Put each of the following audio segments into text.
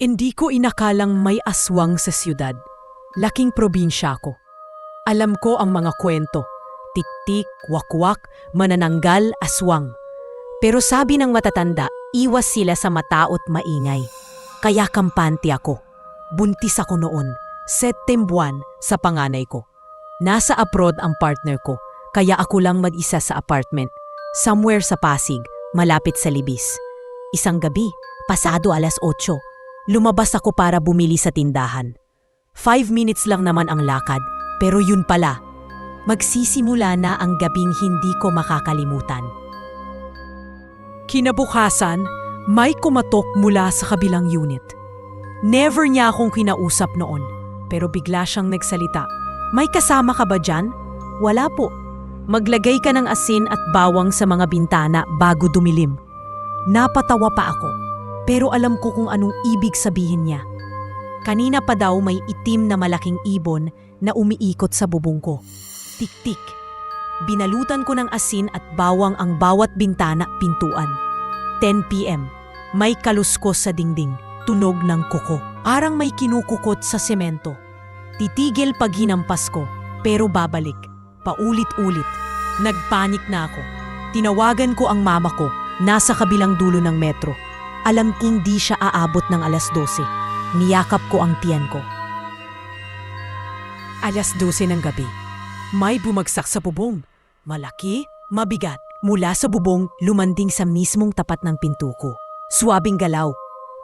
Hindi ko inakalang may aswang sa siyudad. Laking probinsya ko. Alam ko ang mga kwento. Tik-tik, wakwak, manananggal, aswang. Pero sabi ng matatanda, iwas sila sa mataot maingay. Kaya kampante ako. Buntis ako noon, settem buwan sa panganay ko. Nasa abroad ang partner ko, kaya ako lang mag-isa sa apartment. Somewhere sa Pasig, malapit sa Libis. Isang gabi, pasado alas 8, lumabas ako para bumili sa tindahan. Five minutes lang naman ang lakad, pero yun pala, magsisimula na ang gabing hindi ko makakalimutan. Kinabukasan, may kumatok mula sa kabilang unit. Never niya akong kinausap noon, pero bigla siyang nagsalita. May kasama ka ba dyan? Wala po. Maglagay ka ng asin at bawang sa mga bintana bago dumilim. Napatawa pa ako, pero alam ko kung anong ibig sabihin niya. Kanina pa daw may itim na malaking ibon na umiikot sa bubong ko. Tik-tik. Binalutan ko ng asin at bawang ang bawat bintana pintuan. 10 p.m. May kaluskos sa dingding. Tunog ng kuko. Arang may kinukukot sa semento. Titigil pag hinampas ko, pero babalik. Paulit-ulit. Nagpanik na ako. Tinawagan ko ang mama ko, nasa kabilang dulo ng metro. Alam kong di siya aabot ng alas 12. Niyakap ko ang tiyan ko. Alas 12 ng gabi. May bumagsak sa bubong. Malaki, mabigat. Mula sa bubong, lumanding sa mismong tapat ng pinto ko. Suwabing galaw.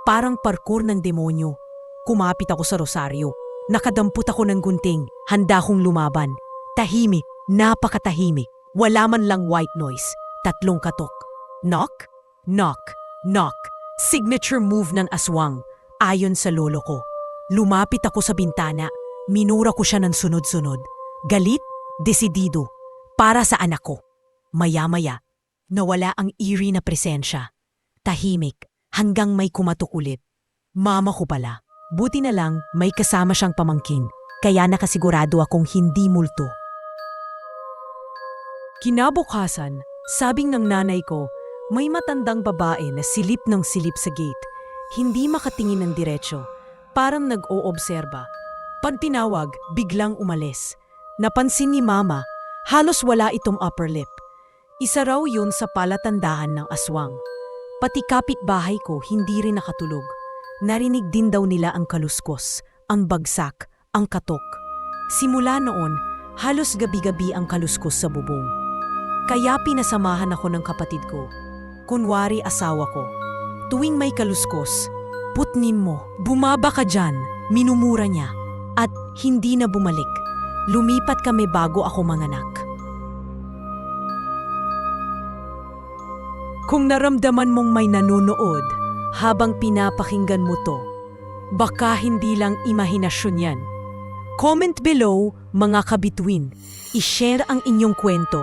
Parang parkour ng demonyo. Kumapit ako sa rosaryo. Nakadampot ako ng gunting. Handa kong lumaban. Tahimik, napakatahimik. Wala man lang white noise. Tatlong katok. Knock, knock, knock. Signature move ng aswang. Ayon sa lolo ko. Lumapit ako sa bintana. Minura ko siya ng sunod-sunod. Galit, desidido. Para sa anak ko. Maya-maya, nawala ang eerie na presensya. Tahimik, hanggang may kumatok ulit. Mama ko pala. Buti na lang may kasama siyang pamangkin, kaya nakasigurado akong hindi multo. Kinabukasan, sabing ng nanay ko, may matandang babae na silip ng silip sa gate. Hindi makatingin ng diretsyo, parang nag-oobserba. Pag tinawag, biglang umalis. Napansin ni mama, halos wala itong upper lip. Isa raw yun sa palatandaan ng aswang. Pati kapitbahay ko hindi rin nakatulog. Narinig din daw nila ang kaluskos, ang bagsak, ang katok. Simula noon, halos gabi-gabi ang kaluskos sa bubong. Kaya pinasamahan ako ng kapatid ko. Kunwari asawa ko. Tuwing may kaluskos, putnin mo, bumaba ka dyan, minumura niya. At hindi na bumalik. Lumipat kami bago ako manganak. Kung naramdaman mong may nanonood habang pinapakinggan mo to, baka hindi lang imahinasyon yan. Comment below, mga kabituin. I-share ang inyong kwento.